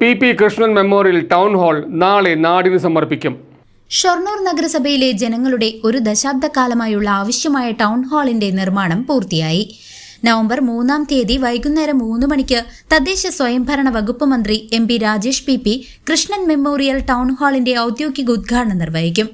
P P Krishnan memorial town hall നാളെ നാടിന് സമർപ്പിക്കും. ഷൊർണൂർ നഗരസഭയിലെ ജനങ്ങളുടെ ഒരു ദശാബ്ദക്കാലമായുള്ള ആവശ്യമായ ടൗൺ ഹാളിന്റെ നിർമ്മാണം പൂർത്തിയായി. നവംബർ മൂന്നാം തീയതി വൈകുന്നേരം മൂന്ന് മണിക്ക് തദ്ദേശ സ്വയംഭരണ വകുപ്പ് മന്ത്രി M P Rajesh P P Krishnan memorial town ഹാളിന്റെ ഔദ്യോഗിക ഉദ്ഘാടനം നിർവഹിക്കും.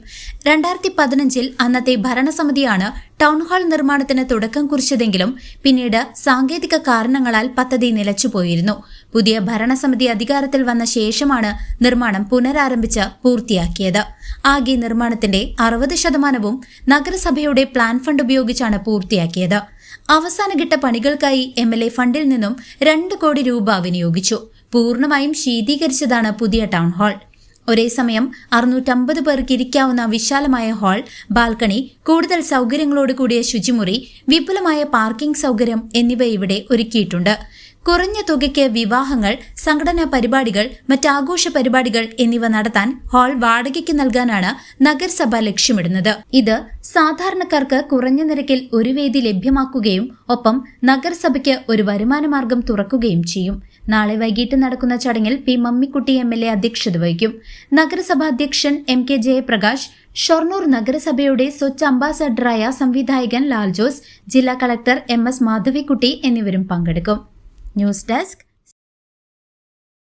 രണ്ടായിരത്തി പതിനഞ്ചിൽ അന്നത്തെ ഭരണസമിതിയാണ് ടൗൺ ഹാൾ നിർമ്മാണത്തിന് തുടക്കം കുറിച്ചതെങ്കിലും പിന്നീട് സാങ്കേതിക കാരണങ്ങളാൽ പദ്ധതി നിലച്ചുപോയിരുന്നു. പുതിയ ഭരണസമിതി അധികാരത്തിൽ വന്ന ശേഷമാണ് നിർമ്മാണം പുനരാരംഭിച്ച് പൂർത്തിയാക്കിയത്. ആകെ നിർമ്മാണത്തിന്റെ അറുപത് ശതമാനവും നഗരസഭയുടെ പ്ലാൻ ഫണ്ട് ഉപയോഗിച്ചാണ് പൂർത്തിയാക്കിയത്. അവസാനഘട്ട പണികൾക്കായി എം എൽ എ ഫണ്ടിൽ നിന്നും രണ്ട് കോടി രൂപ വിനിയോഗിച്ചു. പൂർണമായും ശീതീകരിച്ചതാണ് പുതിയ ടൗൺ ഹാൾ. ഒരേ സമയം അറുന്നൂറ്റമ്പത് പേർക്ക് ഇരിക്കാവുന്ന വിശാലമായ ഹാൾ ബാൽക്കണി കൂടുതൽ സൗകര്യങ്ങളോട് കൂടിയ ശുചിമുറി വിപുലമായ പാർക്കിംഗ് സൗകര്യം എന്നിവ ഇവിടെ ഒരുക്കിയിട്ടുണ്ട്. കുറഞ്ഞ തുകയ്ക്ക് വിവാഹങ്ങൾ സംഘടനാ പരിപാടികൾ മറ്റാഘോഷ പരിപാടികൾ എന്നിവ നടത്താൻ ഹാൾ വാടകയ്ക്ക് നൽകാനാണ് നഗരസഭ ലക്ഷ്യമിടുന്നത്. ഇത് സാധാരണക്കാർക്ക് കുറഞ്ഞ നിരക്കിൽ ഒരു വേദി ലഭ്യമാക്കുകയും ഒപ്പം നഗരസഭയ്ക്ക് ഒരു വരുമാനമാർഗം തുറക്കുകയും ചെയ്യും. നാളെ വൈകിട്ട് നടക്കുന്ന ചടങ്ങിൽ P Mammikutty M L A അധ്യക്ഷത വഹിക്കും. നഗരസഭാ അധ്യക്ഷൻ എം കെ ജയപ്രകാശ് ഷൊർണൂർ നഗരസഭയുടെ സ്വച്ഛ് അംബാസഡറായ സംവിധായകൻ ലാൽ ജോസ് ജില്ലാ കളക്ടർ എം എസ് മാധവിക്കുട്ടി എന്നിവരും പങ്കെടുക്കും. News desk